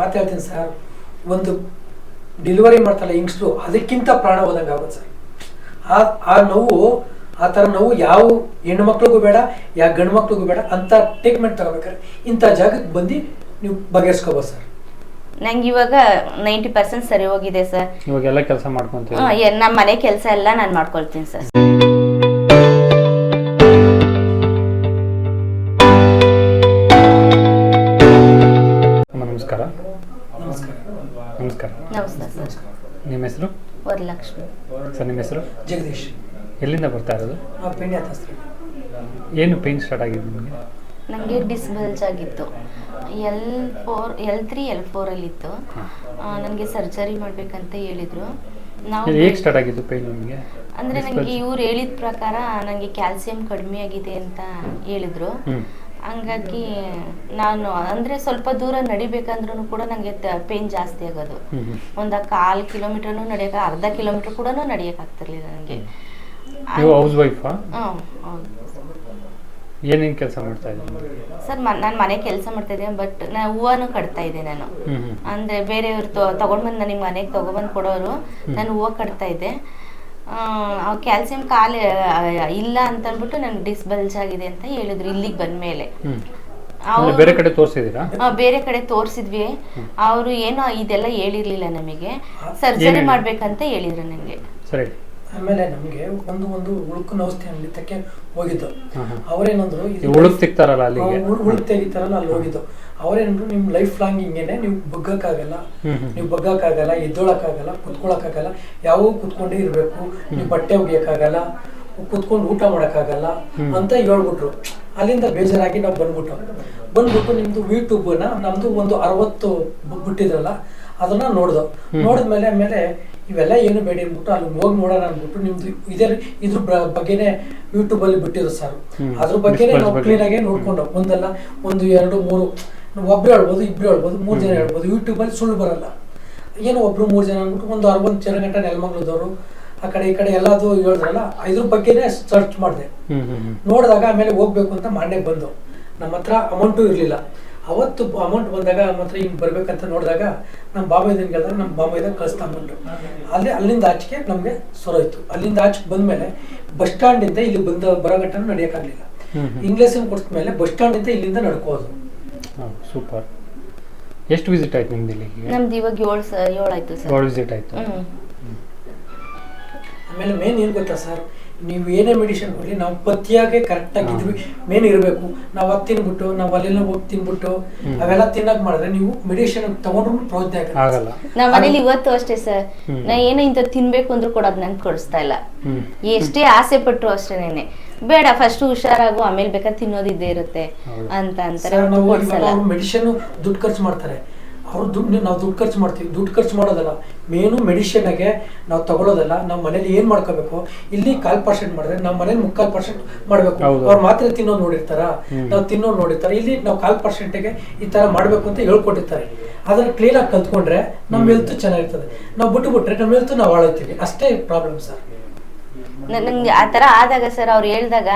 ಮಾತಾಡ್ತೀನಿ ಸರ್. ಒಂದು ಡೆಲಿವರಿ ಮಾಡ್ತಾರಲ್ಲ ಯಂಗ್ಸ್ಟ್ರು ಅದಕ್ಕಿಂತ ಪ್ರಾಣ ಹೋದಂಗೆ ಆಗುತ್ತೆ ಸರ್. ಆ ಆ ನೋವು ಆ ಥರ ನೋವು ಯಾವ ಹೆಣ್ಣು ಮಕ್ಳಿಗೂ ಬೇಡ ಯಾವ ಗಂಡು ಮಕ್ಳಿಗೂ ಬೇಡ ಅಂತ ಟ್ರೀಟ್ಮೆಂಟ್ ತಗೋಬೇಕಾದ್ರೆ ಇಂಥ ಜಾಗಕ್ಕೆ ಬಂದು ನೀವು ಬಗೆಹರಿಸ್ಕೋಬೋದು ಸರ್. ನಂಗೆ ಇವಾಗ ನೈಂಟಿ ಪರ್ಸೆಂಟ್ ಸರಿ ಹೋಗಿದೆ ಸರ್. ಇವಾಗೆಲ್ಲ ಕೆಲಸ ಮಾಡ್ಕೊಂತೀವಿ. ನಮ್ಮ ಮನೆ ಕೆಲಸ ಎಲ್ಲ ನಾನು ಮಾಡ್ಕೊಳ್ತೀನಿ ಸರ್. ನಮಸ್ಕಾರ. ನಮಸ್ಕಾರ ನಮಸ್ತೆ ಸರ್. ನಿಮ್ಮ ಹೆಸರು? ವರಲಕ್ಷ್ಮಿ. ಸರ್ ನಿಮ್ಮ ಹೆಸರು? ಜಗದೀಶ್. ಎಲ್ಲಿಂದ ಬರ್ತಾ ಇರೋದು? ನಾವು ಏನು ಪೇನ್ ಸ್ಟಾರ್ಟ್ ಆಗಿದೆ ನಿಮಗೆ? ನನಗೆ ಡಿಸ್ಬಲ್ಜ್ ಆಗಿತ್ತು. L four L three L ಫೋರಲ್ಲಿತ್ತು ನನಗೆ ಸರ್ಜರಿ ಮಾಡಬೇಕಂತ ಹೇಳಿದರು. ನಾವು ಹೇಗೆ ಸ್ಟಾರ್ಟ್ ಆಗಿದ್ದು ಪೇನ್ ನಿಮಗೆ? ಅಂದರೆ ನನಗೆ ಇವ್ರು ಹೇಳಿದ ಪ್ರಕಾರ ನನಗೆ ಕ್ಯಾಲ್ಸಿಯಂ ಕಡಿಮೆ ಆಗಿದೆ ಅಂತ ಹೇಳಿದರು. ಹಂಗಾಗಿ ನಾನು ಅಂದ್ರೆ ಸ್ವಲ್ಪ ದೂರ ನಡಿಬೇಕಂದ್ರೂ ಕೂಡ ನನಗೆ ಪೇನ್ ಜಾಸ್ತಿ ಆಗೋದು. ಒಂದ್ ಕಾಲ್ ಕಿಲೋಮೀಟರ್ ನಡೆಯೋಕೆ ಅರ್ಧ ಕಿಲೋಮೀಟರ್ ಕೂಡ ನಡೆಯೋಕ್ಕಾಗ್ತಿರ್ಲಿಲ್ಲ ನನಗೆ ನಂಗೆ ಹೌಸ್ ವೈಫಾ? ಹಾಂ ಏನೇನು ಕೆಲಸ ಮಾಡ್ತಾ ಇದ್ದೀನಿ ಸರ್ ನಾನು ಮನೆ ಕೆಲಸ ಮಾಡ್ತಾ ಇದ್ದೀನಿ ಬಟ್ ನಾನು ಹೂವನು ಕಟ್ತಾ ಇದ್ದೆ ನಾನು. ಅಂದ್ರೆ ಬೇರೆಯವ್ರು ತಗೊಂಡ್ಬಂದು ನನಗೆ ಮನೆಗೆ ತೊಗೊಬಂದು ಕೊಡೋರು ನಾನು ಹೂವು ಕಟ್ತಾ ಇದ್ದೆ. ಕ್ಯಾಲ್ಸಿಯಂ ಕಾಲ ಇಲ್ಲ ಅಂತ ಅಂದ್ಬಿಟ್ಟು ನನಗೆ ಡಿಸ್ಬಲ್ಜ್ ಆಗಿದೆ ಅಂತ ಹೇಳಿದ್ರು ಇಲ್ಲಿಗೆ ಬಂದ್ಮೇಲೆ. ಬೇರೆ ಕಡೆ ತೋರಿಸಿದೀರಾ ಬೇರೆ ಕಡೆ ತೋರಿಸಿದ್ವಿ. ಅವರು ಏನೋ ಇದೆಲ್ಲ ಹೇಳಿರ್ಲಿಲ್ಲ ನಮಗೆ. ಸರ್ಜರಿ ಮಾಡ್ಬೇಕಂತ ಹೇಳಿದ್ರು ನನಗೆ ಸರಿ. ಆಮೇಲೆ ನಮಗೆ ಒಂದು ಒಂದು ಉಳುಕು ಅಂಗಡಿ ತಕ್ಕೆ ಹೋಗಿದ್ದು. ಅವ್ರೇನಂದ್ರು ಉಳುಕ್ ತೆಗಿತಾರಲ್ಲ ಅಲ್ಲಿಗೆ? ಉಳುಕ್ ತೆಗಿತಾರಲ್ಲ ಅಲ್ಲಿ ಹೋಗಿದ್ದು. ಅವ್ರೇನಂದ್ರು ನಿಮ್ ಲೈಫ್ ಲಾಂಗ್ ಹಿಂಗೇನೆ ನೀವು ಬಗ್ಗಕ್ಕಾಗಲ್ಲ. ನೀವು ಬಗ್ಗಕ್ಕಾಗಲ್ಲ ಎದ್ದೊಳಕ್ಕಾಗಲ್ಲ ಕುತ್ಕೊಳಕ್ಕಾಗಲ್ಲ ಯಾವೂ ಕುತ್ಕೊಂಡೇ ಇರಬೇಕು. ನೀವು ಬಟ್ಟೆ ಒಗಿಯಕ್ಕಾಗಲ್ಲ ಕುತ್ಕೊಂಡು ಊಟ ಮಾಡೋಕ್ಕಾಗಲ್ಲ ಅಂತ ಹೇಳ್ಬಿಟ್ರು. ಅಲ್ಲಿಂದ ಬೇಜಾರಾಗಿ ನಾವು ಬಂದ್ಬಿಟ್ಟು. ಬಂದ್ಬಿಟ್ಟು ನಿಮ್ದು ಯೂಟ್ಯೂಬ್ನ ನಮ್ದು ಒಂದು ಅರವತ್ತು ಬುಕ್ ಬಿಟ್ಟಿದ್ರಲ್ಲ ಅದನ್ನ ನೋಡ್ದು. ನೋಡಿದ್ಮೇಲೆ ಆಮೇಲೆ ಇವೆಲ್ಲ ಏನು ಬೇಡ ಅಂದ್ಬಿಟ್ಟು ಅಲ್ಲಿ ಹೋಗಿ ನೋಡೋಣ ಅಂದ್ಬಿಟ್ಟು ನಿಮ್ದು ಇದೇ ಇದ್ರ ಬಗ್ಗೆನೆ ಬಗ್ಗೆನೇ ಯೂಟ್ಯೂಬ್ ಅಲ್ಲಿ ಬಿಟ್ಟಿದ್ರು ಸರ್. ಅದ್ರ ಬಗ್ಗೆನೇ ನಾವು ಕ್ಲೀನಾಗೆ ನೋಡ್ಕೊಂಡು ಒಂದಲ್ಲ ಒಂದು ಎರಡು ಮೂರು ಒಬ್ರು ಹೇಳ್ಬೋದು ಇಬ್ರು ಹೇಳ್ಬೋದು ಮೂರು ಜನ ಹೇಳ್ಬೋದು. ಯೂಟ್ಯೂಬಲ್ಲಿ ಸುಳ್ಳು ಬರಲ್ಲ. ಏನು ಒಬ್ರು ಮೂರು ಜನ ಅಂದ್ಬಿಟ್ಟು ಒಂದು ಅರವತ್ತು ಜನ ಗಂಟೆ ನೆಲಮಂಗ್ಲದವರು ಆ ಕಡೆ ಈ ಕಡೆ ಎಲ್ಲದು ಹೇಳಿದ್ರಲ್ಲ ಇದ್ರ ಬಗ್ಗೆನೇ ಸರ್ಚ್ ಮಾಡಿದೆ. ನೋಡಿದಾಗ ಆಮೇಲೆ ಹೋಗ್ಬೇಕು ಅಂತ ಮಂಡ್ಯ ಬಂದು. ನಮ್ಮ ಹತ್ರ ಅಮೌಂಟು ಇರಲಿಲ್ಲ. ಅವತ್ತು ಅಮೌಂಟ್ ಬಂದಾಗ ಮಾತ್ರ ಹತ್ರ ಹಿಂಗೆ ಬರ್ಬೇಕಂತ ನೋಡಿದಾಗ ನಮ್ಮ ಬಾಬೈದನ್ ಕೇಳಿದಾಗ ನಮ್ಮ ಬಾಬೈದಾಗ ಕಳಿಸ್ತಾ ಅಮೌಂಟು ಅಲ್ಲಿ ಅಲ್ಲಿಂದ ಆಚೆಗೆ ನಮಗೆ ಸೊರೋಯ್ತು ಅಲ್ಲಿಂದ ಆಚೆಗೆ ಬಂದಮೇಲೆ ಬಸ್ ಸ್ಟ್ಯಾಂಡಿಂದ ಇಲ್ಲಿ ಬಂದ ಬರಗಟ್ಟನ ನಡೆಯೋಕ್ಕಾಗಲಿಲ್ಲ ಹ್ಞೂ ಕೊಡಿಸಿದ ಮೇಲೆ ಬಸ್ ಸ್ಟ್ಯಾಂಡಿಂದ ಇಲ್ಲಿಂದ ನಡ್ಕೋದು. ಸೂಪರ್ ಎಷ್ಟು ವಿಸಿಟ್ ಆಯ್ತು ನಿಮ್ದು ಇಲ್ಲಿ ನಮ್ದು ಇವಾಗ ಏಳು ಏಳು ಆಯ್ತು ಸರ್. ಏಳು ವಿಸಿಟ್ ಆಯಿತು. ಆಮೇಲೆ ಮೇನ್ ಏನು ಗೊತ್ತಾ ಸರ್? ನೀವು ಏನೇ ಮೆಡಿಸಿನ್ ಕೊಡಲಿ ನಾವು ಪಥ್ಯಾಗೆ ಕರೆಕ್ಟಾಗಿ ಇದ್ವಿ. ಮೇನ್ ಇರಬೇಕು. ನಾವು ಅದು ತಿನ್ಬಿಟ್ಟು ನಾವು ಅಲ್ಲೆಲ್ಲ ಹೋಗಿ ತಿನ್ಬಿಟ್ಟು ಅವೆಲ್ಲ ತಿನ್ನಕ್ ಮಾಡಿದ್ರೆ ನೀವು ಮೆಡಿಸಿನ್ ತಗೊಂಡ್ರು ಪ್ರಯೋಜನ ಆಗಲ್ಲ. ನಾವು ನಮ್ಮ ಮನೇಲಿ ಇವತ್ತು ಅಷ್ಟೇ ಸರ್. ನಾ ಏನೋ ಇಂಥ ತಿನ್ಬೇಕು ಅಂದ್ರೂ ಕೂಡ ಅದ್ ನಂಗೆ ಕೊಡಿಸ್ತಾ ಇಲ್ಲ ಎಷ್ಟೇ ಆಸೆ ಪಟ್ರು ಅಷ್ಟೇನೆ ಬೇಡ ಫಸ್ಟ್ ಹುಷಾರಾಗು ಆಮೇಲೆ ಬೇಕಾದ್ರೆ ತಿನ್ನೋದಿದ್ದೇ ಇರುತ್ತೆ ಅಂತ ಅಂತಾರೆ. ಮೆಡಿಷನ್ ದುಡ್ಡು ಖರ್ಚು ಮಾಡ್ತಾರೆ. ಅವ್ರು ದುಡ್ಡು ನಾವು ದುಡ್ಡು ಖರ್ಚು ಮಾಡ್ತೀವಿ. ದುಡ್ಡು ಖರ್ಚು ಮಾಡೋದಲ್ಲ. ಮೇನು ಮೆಡಿಷನಾಗೆ ನಾವು ತಗೊಳ್ಳೋದಲ್ಲ ನಮ್ಮ ಮನೇಲಿ ಏನು ಮಾಡ್ಕೋಬೇಕು? ಇಲ್ಲಿ ಕಾಲ್ ಪರ್ಸೆಂಟ್ ಮಾಡಿದ್ರೆ ನಮ್ಮ ಮನೇಲಿ ಮುಕ್ಕಾಲು ಪರ್ಸೆಂಟ್ ಮಾಡಬೇಕು. ಅವ್ರು ಮಾತ್ರ ತಿನ್ನೋ ನೋಡಿರ್ತಾರ. ನಾವು ತಿನ್ನೋ ನೋಡಿರ್ತಾರೆ? ಇಲ್ಲಿ ನಾವು ಕಾಲ್ ಪರ್ಸೆಂಟ್ಗೆ ಈ ತರ ಮಾಡಬೇಕು ಅಂತ ಹೇಳ್ಕೊಟ್ಟಿರ್ತಾರೆ. ಅದನ್ನ ಕ್ಲೀನಾಗಿ ಆಗಿ ಕಲ್ತ್ಕೊಂಡ್ರೆ ನಮ್ಮ ಹೆಲ್ತ್ ಚೆನ್ನಾಗಿರ್ತದೆ. ನಾವು ಬಿಟ್ಟು ಬಿಟ್ರೆ ನಮ್ಮ ಹೆಲ್ತ್ ನಾವು ಹಾಳಾಯ್ತೀವಿ ಅಷ್ಟೇ ಪ್ರಾಬ್ಲಮ್ ಸರ್ ನಂಗೆ ಆ ತರ ಆದಾಗ ಸರ್ ಅವ್ರು ಹೇಳ್ದಾಗ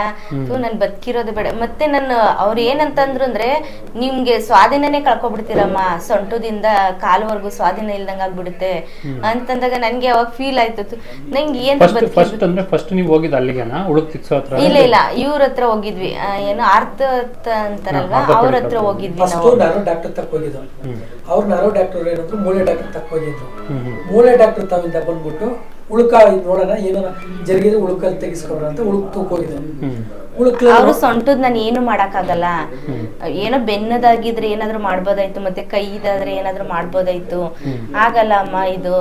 ನನ್ ಬದುಕಿರೋದು ಬೇಡ. ಮತ್ತೆ ನನ್ನ ಅವ್ರು ಏನಂತಂದ್ರು ಅಂದ್ರೆ ನಿಮ್ಗೆ ಸ್ವಾಧೀನನೇ ಕಳ್ಕೊಬಿಡ್ತೀರಮ್ಮ. ಸೊಂಟದಿಂದ ಕಾಲುವರೆಗೂ ಸ್ವಾಧೀನ ಇಲ್ದಂಗ ಆಗ್ಬಿಡುತ್ತೆ. ಅಂತಂದಾಗ ನನ್ಗೆ ಅವಾಗ ಫೀಲ್ ಆಯ್ತು. ನಂಗೆ ಏನ್ ಫಸ್ಟ್ ಬದುಕಿ ಫಸ್ಟ್ ಅಂದ್ರೆ ಫಸ್ಟ್ ನೀವು ಹೋಗಿದ್ ಅಲ್ಲಿಗೆನಾ? ಉಳುಕ್ ತಿಕ್ಸೋ ಇಲ್ಲ ಇಲ್ಲ. ಇವ್ರ ಹತ್ರ ಹೋಗಿದ್ವಿ. ಆ, ಏನು ಆರ್ತ ಅಂತಾರಲ್ವಾ? ಅವ್ರ ಹತ್ರ ಹೋಗಿದ್ವಿ. ಅವ್ರು ನಾರೋ ಡಾಕ್ಟರ್ ಏನಂದ್ರು ಮೂಳೆ ಡಾಕ್ಟರ್ ತಕ್ಕ ಹೋಗಿದ್ರು ಮೂಳೆ ಡಾಕ್ಟರ್ ತಾವಿಂದ ಬಂದ್ಬಿಟ್ಟು ಉಳುಕ ನೋಡೋಣ ಏನೋ ಜರುಗಿದೆ ಉಳುಕಲ್ಲಿ ತೆಗಿಸ್ಕೊಡೋಣ ಅಂತ ಉಳುಕ್ ತೂಕೋಗಿದೆ ಅವರು ಸೊಂಟದ್ ನಾನು ಏನು ಮಾಡಕ್ಕಾಗಲ್ಲ. ಏನೋ ಬೆನ್ನದಾಗಿದ್ರೆ ಏನಾದ್ರು ಮಾಡ್ಬೋದಾಯ್ತು ಮತ್ತೆ ಕೈದಾದ್ರೆ ಏನಾದ್ರು ಮಾಡ್ಬೋದಾಯ್ತು. ಆಗಲ್ಲ ಅಮ್ಮ ಇದು.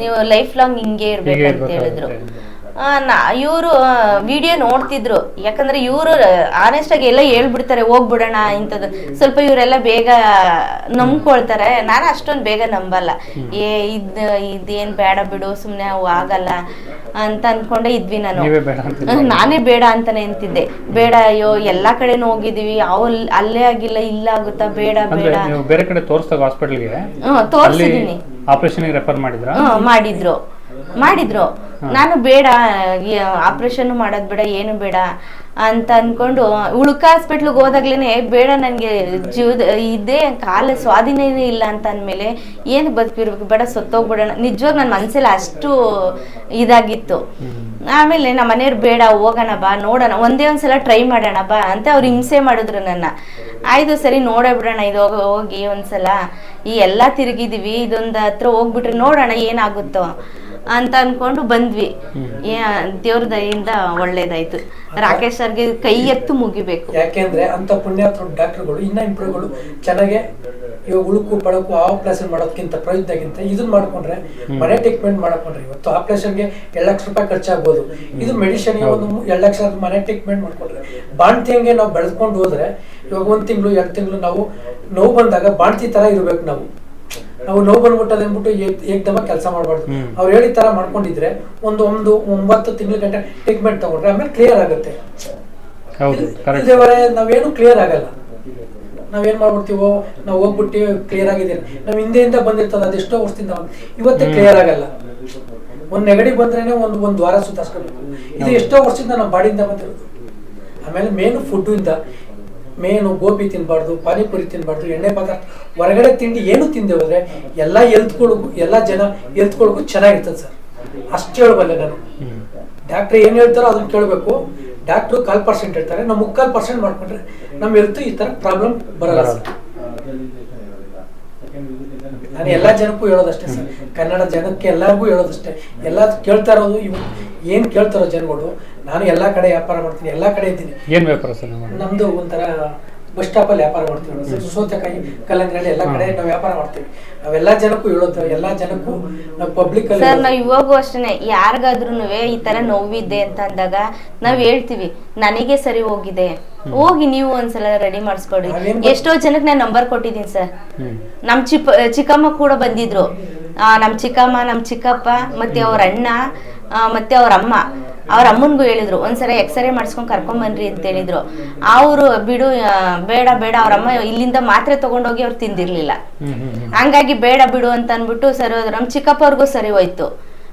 ನೀವು ಲೈಫ್ ಲಾಂಗ್ ಹಿಂಗೆ ಅಂತ ಹೇಳಿದ್ರು. ಇವರು ವಿಡಿಯೋ ನೋಡ್ತಿದ್ರು. ಯಾಕಂದ್ರೆ ಇವರು ಆನೆಸ್ಟ್ ಆಗಿ ಎಲ್ಲ ಹೇಳ್ಬಿಡ್ತಾರೆ ಹೋಗ್ಬಿಡೋಣ ಇಂಥದ್ದು. ಸ್ವಲ್ಪ ಇವರೆಲ್ಲ ಬೇಗ ನಂಬ್ಕೊಳ್ತಾರೆ. ನಾನು ಅಷ್ಟೊಂದು ಬೇಗ ನಂಬಲ್ಲ. ಏ ಇದ್ ಇದೇನ್ ಬೇಡ ಬಿಡು ಸುಮ್ನೆ ಅವು ಆಗಲ್ಲ ಅಂತ ಅನ್ಕೊಂಡೆ ಇದ್ವಿ ನಾನು. ನಾನೇ ಬೇಡ ಅಂತಾನೆ ಅಂತಿದ್ದೆ. ಬೇಡ ಅಯ್ಯೋ ಎಲ್ಲಾ ಕಡೆನೂ ಹೋಗಿದೀವಿ ಅವ್ ಅಲ್ಲೇ ಆಗಿಲ್ಲ ಇಲ್ಲ ಆಗುತ್ತಾ ಬೇಡ ಬೇಡ. ಬೇರೆ ಕಡೆ ತೋರಿಸಿದಾಗ ಹಾಸ್ಪಿಟಲ್ಗೆ ತೋರ್ಸಿದೀನಿ. ಆಪರೇಷನ್ ರೆಫರ್ ಮಾಡಿದ್ರು? ಮಾಡಿದ್ರು. ಮಾಡಿದ್ರು. ನಾನು ಬೇಡ ಆಪರೇಷನ್ ಮಾಡೋದು ಬೇಡ ಏನು ಬೇಡ ಅಂತ ಅನ್ಕೊಂಡು ಉಳುಕ ಹಾಸ್ಪಿಟ್ಲಿಗೆ ಹೋದಾಗ್ಲೇನೆ ಬೇಡ ನನಗೆ ಜೀವದ ಇದೇ ಕಾಲ ಸ್ವಾಧೀನನೇ ಇಲ್ಲ ಅಂತ ಅಂದಮೇಲೆ ಏನು ಬದುಕಿರ್ಬೇಕು ಬೇಡ ಸತ್ತೋಗ್ಬಿಡೋಣ. ನಿಜವಾಗ ನನ್ನ ಮನಸ್ಸಲ್ಲಿ ಅಷ್ಟು ಇದಾಗಿತ್ತು. ಆಮೇಲೆ ನಮ್ಮ ಮನೆಯವ್ರು ಬೇಡ ಹೋಗೋಣ ಬಾ ನೋಡೋಣ ಒಂದೇ ಒಂದ್ಸಲ ಟ್ರೈ ಮಾಡೋಣ ಬಾ ಅಂತ ಅವ್ರು ಹಿಂಸೆ ಮಾಡಿದ್ರು ನನ್ನ. ಆಯ್ತು ಸರಿ ನೋಡೇ ಬಿಡೋಣ ಇದು ಹೋಗ- ಹೋಗಿ ಒಂದ್ಸಲ. ಈ ಎಲ್ಲ ತಿರುಗಿದೀವಿ ಇದೊಂದು ಹತ್ರ ಹೋಗ್ಬಿಟ್ರೆ ನೋಡೋಣ ಏನಾಗುತ್ತೋ. ಅಂತ ಅನ್ಕೊಂಡು ಬಂದ್ವಿ. ದೇವ್ರ ದಯಿಂದ ಒಳ್ಳೇದಾಯ್ತು. ರಾಕೇಶ್ ಸರ್ಗೆ ಕೈ ಎತ್ತು ಮುಗಿಬೇಕು. ಯಾಕೆಂದ್ರೆ ಅಂತ ಪುಣ್ಯಾತ್ರ ಡಾಕ್ಟರ್ಗಳು ಇನ್ನ ಇಂಪ್ರೂವ್ಗಳು ಚೆನ್ನಾಗೆ ಇವಾಗ ಉಳುಕು ಪಳಕು ಆಪರೇಷನ್ ಮಾಡೋದಕ್ಕಿಂತ ಪ್ರಯತ್ನಕ್ಕಿಂತ ಇದನ್ನ ಮಾಡ್ಕೊಂಡ್ರೆ ಮನೆ ಟ್ರೀಟ್ಮೆಂಟ್ ಮಾಡ್ಕೊಂಡ್ರೆ ಇವತ್ತು ಆಪರೇಷನ್ಗೆ ಎರಡು ಲಕ್ಷ ರೂಪಾಯಿ ಖರ್ಚಾಗ್ಬೋದು. ಇದು ಮೆಡಿಸಿನ್ ಒಂದು ಎರಡ್ ಎರಡು ಲಕ್ಷ ಮನೆ ಟ್ರೀಟ್ಮೆಂಟ್ ಮಾಡ್ಕೊಂಡ್ರೆ ಬಾಣ್ತಿಯಂಗೆ ನಾವು ಬೆಳೆದ್ಕೊಂಡು ಹೋದ್ರೆ ಇವಾಗ ಒಂದ್ ತಿಂಗಳು ಎರಡು ತಿಂಗಳು ನಾವು ನೋವು ಬಂದಾಗ ಬಾಣ್ತಿ ತರ ಇರ್ಬೇಕು ನಾವು. ನಾವು ನೋವು ಬಂದ್ಬಿಟ್ಟದೆ ಅಂದ್ಬಿಟ್ಟು ಏಕದಮ ಕೆಲಸ ಮಾಡಬಾರ್ದು. ಅವ್ರು ಹೇಳಿದ ತರ ಮಾಡ್ಕೊಂಡಿದ್ರೆ ಒಂದು ಒಂದು ಒಂಬತ್ತು ತಿಂಗಳ ಗಂಟೆ ಟ್ರೀಟ್ಮೆಂಟ್ ತಗೊಂಡ್ರೆ ಆಮೇಲೆ ಕ್ಲಿಯರ್ ಆಗುತ್ತೆ. ನಾವೇನು ಕ್ಲಿಯರ್ ಆಗಲ್ಲ. ನಾವೇನ್ ಮಾಡ್ಬಿಡ್ತೀವೋ ನಾವು ಹೋಗ್ಬಿಟ್ಟು ಕ್ಲಿಯರ್ ಆಗಿದ್ದೀರಿ. ನಾವ್ ಹಿಂದೆಯಿಂದ ಬಂದಿರ್ತದ ಅದೆಷ್ಟೋ ವರ್ಷದಿಂದ ಇವತ್ತೇ ಕ್ಲಿಯರ್ ಆಗಲ್ಲ. ಒಂದ್ ನೆಗಡಿ ಬಂದ್ರೇನೆ ಒಂದು ಒಂದ್ ವಾರ ಸುತ್ತಾಸ್ಕೊಬೇಕು ಇದು ಎಷ್ಟೋ ವರ್ಷದಿಂದ ನಮ್ಮ ಬಾಡಿಯಿಂದ ಬಂದಿರೋದು. ಆಮೇಲೆ ಮೇನ್ ಫುಡ್ ಇಂದ ಮೇನು, ಗೋಬಿ ತಿನ್ನಬಾರ್ದು ಪಾನಿಪುರಿ ತಿನ್ನಬಾರ್ದು ಎಣ್ಣೆ ಪದಾರ್ಥ, ಹೊರಗಡೆ ತಿಂಡಿ ಏನು ತಿಂದೆ ಹೋದ್ರೆ ಎಲ್ಲ ಎಲ್ತ್ಗಳಿಗೂ ಎಲ್ಲ ಜನ ಎಲ್ತ್ಗಳಿಗೂ ಚೆನ್ನಾಗಿರ್ತದೆ ಸರ್. ಅಷ್ಟು ಹೇಳಬಲ್ಲೆ ನಾನು. ಡಾಕ್ಟ್ರ್ ಏನು ಹೇಳ್ತಾರೋ ಅದನ್ನ ಕೇಳಬೇಕು. ಡಾಕ್ಟ್ರು ಕಾಲ್ ಪರ್ಸೆಂಟ್ ಹೇಳ್ತಾರೆ. ನಮ್ಮ ಮುಕ್ಕಾಲು ಪರ್ಸೆಂಟ್ ಮಾಡ್ಕೊಂಡ್ರೆ ನಮ್ಮ ಹೆಲ್ತ್ ಈ ತರ ಪ್ರಾಬ್ಲಮ್ ಬರಲ್ಲ ಸರ್. ನಾನು ಎಲ್ಲ ಜನಕ್ಕೂ ಹೇಳೋದಷ್ಟೇ ಸರ್. ಕನ್ನಡ ಜನಕ್ಕೆ ಎಲ್ಲರಿಗೂ ಹೇಳೋದಷ್ಟೇ. ಎಲ್ಲ ಕೇಳ್ತಾ ಇರೋದು ಇವು ಏನು ಕೇಳ್ತಾರೋ ಜನಗಳು ನಾನು ಎಲ್ಲಾ ಕಡೆ ವ್ಯಾಪಾರ ಮಾಡ್ತೀನಿ ಎಲ್ಲಾ ಕಡೆ ಇದ್ದೀನಿ. ಏನು ವ್ಯಾಪಾರ ಸರ್ ನಮ್ಮದು? ನಮ್ದು ಒಂಥರ ಬಸ್ ಸ್ಟಾಪ್ ಅಲ್ಲಿ ವ್ಯಾಪಾರ ಮಾಡ್ತೀವಿ ಸೌತೆಕಾಯಿ ಕಲ್ಲಂಗಡಿ ಎಲ್ಲ ಕಡೆ ನಾವು ವ್ಯಾಪಾರ ಮಾಡ್ತೀವಿ. ನಾವೆಲ್ಲ ಜನಕ್ಕೂ ಹೇಳುತ್ತೇವೆ ಎಲ್ಲ ಜನಕ್ಕೂ ನಾವು ಪಬ್ಲಿಕ್ ಅಲ್ಲಿ ಸರ್ ನಾವು ಇವಾಗೂ ಅಷ್ಟೇ ಯಾರಿಗಾದ್ರೂ ಈ ತರ ನೋವಿದೆ ಅಂತ ಅಂದಾಗ ನಾವ್ ಹೇಳ್ತೀವಿ ನನಗೆ ಸರಿ ಹೋಗಿದೆ ಹೋಗಿ ನೀವು ಒಂದ್ಸಲ ರೆಡಿ ಮಾಡಿಸ್ಕೊಡಿ. ಎಷ್ಟೋ ಜನಕ್ಕೆ ನಾನು ನಂಬರ್ ಕೊಟ್ಟಿದ್ದೀನಿ ಸರ್. ನಮ್ಮ ನಮ್ ಚಿಪ್ಪ ಚಿಕ್ಕಮ್ಮ ಕೂಡ ಬಂದಿದ್ರು. ಆ, ನಮ್ ಚಿಕ್ಕಮ್ಮ ನಮ್ ಚಿಕ್ಕಪ್ಪ ಮತ್ತೆ ಅವ್ರ ಅಣ್ಣ ಮತ್ತೆ ಅವ್ರ ಅಮ್ಮ. ಅವ್ರ ಅಮ್ಮನಿಗೂ ಹೇಳಿದ್ರು ಒಂದ್ಸರಿ ಎಕ್ಸ್ರೇ ಮಾಡಿಸ್ಕೊಂಡ್ ಕರ್ಕೊಂಡ್ ಬನ್ರಿ ಅಂತ ಹೇಳಿದ್ರು. ಅವರು ಬಿಡು ಬೇಡ ಬೇಡ ಅವ್ರ ಅಮ್ಮ ಇಲ್ಲಿಂದ ಮಾತ್ರೆ ತಗೊಂಡೋಗಿ ಅವ್ರು ತಿಂದಿರ್ಲಿಲ್ಲ. ಹಂಗಾಗಿ ಬೇಡ ಬಿಡು ಅಂತ ಅಂದ್ಬಿಟ್ಟು ಸರಿ ಹೋದ್ರು. ನಮ್ ಚಿಕ್ಕಪ್ಪವ್ರಿಗೂ ಸರಿ ಹೋಯ್ತು.